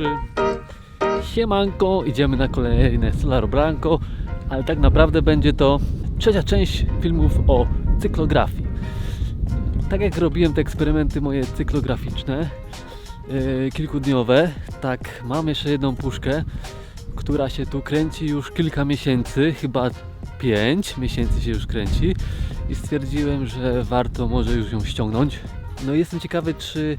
3. Siemanko, idziemy na kolejne Solar Branco, ale tak naprawdę będzie to trzecia część filmów o cyklografii. Tak jak robiłem te eksperymenty moje cyklograficzne, yy, kilkudniowe, tak mam jeszcze jedną puszkę, która się tu kręci już kilka miesięcy, chyba 5 miesięcy się już kręci i stwierdziłem, że warto może już ją ściągnąć. No i jestem ciekawy, czy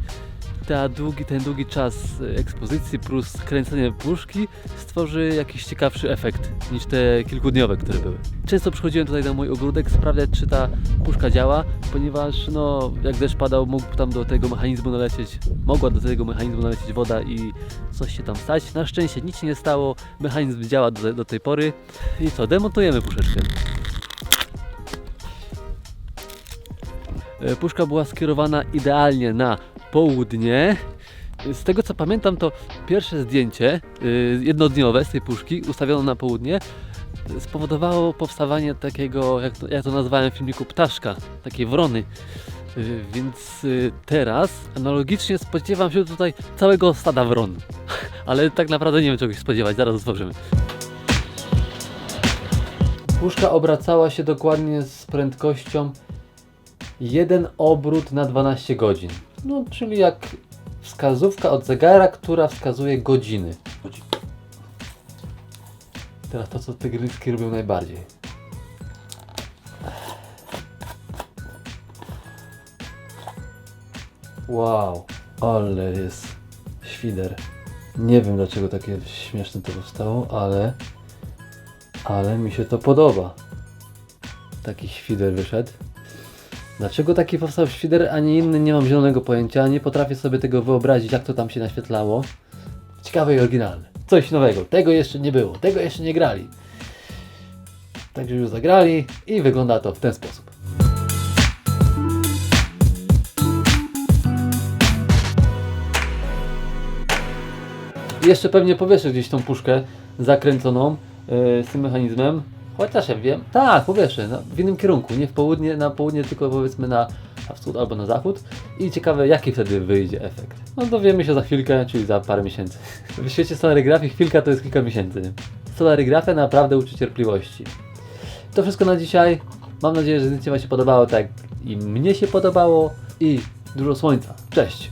ta długi, ten długi czas ekspozycji plus kręcenie puszki stworzy jakiś ciekawszy efekt niż te kilkudniowe, które były. Często przychodziłem tutaj na mój ogródek sprawdzać, czy ta puszka działa, ponieważ no, jak deszcz padał, mógł tam do tego mechanizmu nalecieć, mogła do tego mechanizmu nalecieć woda i coś się tam stać. Na szczęście nic nie stało, mechanizm działa do, do tej pory. I co, demontujemy puszeczkę. E, Puszka była skierowana idealnie na południe. Z tego co pamiętam, to pierwsze zdjęcie y, jednodniowe z tej puszki, ustawione na południe, spowodowało powstawanie takiego, jak to, ja to nazwałem w filmiku, ptaszka, takiej wrony. Y, Więc y, teraz analogicznie spodziewam się tutaj całego stada wron. Ale tak naprawdę nie wiem czego się spodziewać, zaraz otworzymy. Puszka obracała się dokładnie z prędkością jeden obrót na 12 godzin. No, czyli jak wskazówka od zegara, która wskazuje godziny. Teraz to, co tygryski robią najbardziej. Wow, ale jest świder. Nie wiem dlaczego takie śmieszne to powstało, ale ale mi się to podoba. Taki świder wyszedł. Dlaczego taki powstał świder, a nie inny, nie mam zielonego pojęcia. Nie potrafię sobie tego wyobrazić, jak to tam się naświetlało. Ciekawe i oryginalne. Coś nowego. Tego jeszcze nie było. Tego jeszcze nie grali. Także już zagrali i wygląda to w ten sposób. Jeszcze pewnie powieszę gdzieś tą puszkę zakręconą yy, z tym mechanizmem. Chociaż ja wiem, tak, powieszę, no, w innym kierunku, nie w południe, na południe, tylko powiedzmy na, na wschód albo na zachód. I ciekawe, jaki wtedy wyjdzie efekt. No dowiemy się za chwilkę, czyli za parę miesięcy. W świecie solarygrafii chwilka to jest kilka miesięcy. Solarygrafia naprawdę uczy cierpliwości. To wszystko na dzisiaj. Mam nadzieję, że zdjęcie Wam się podobało tak i mnie się podobało. I dużo słońca. Cześć!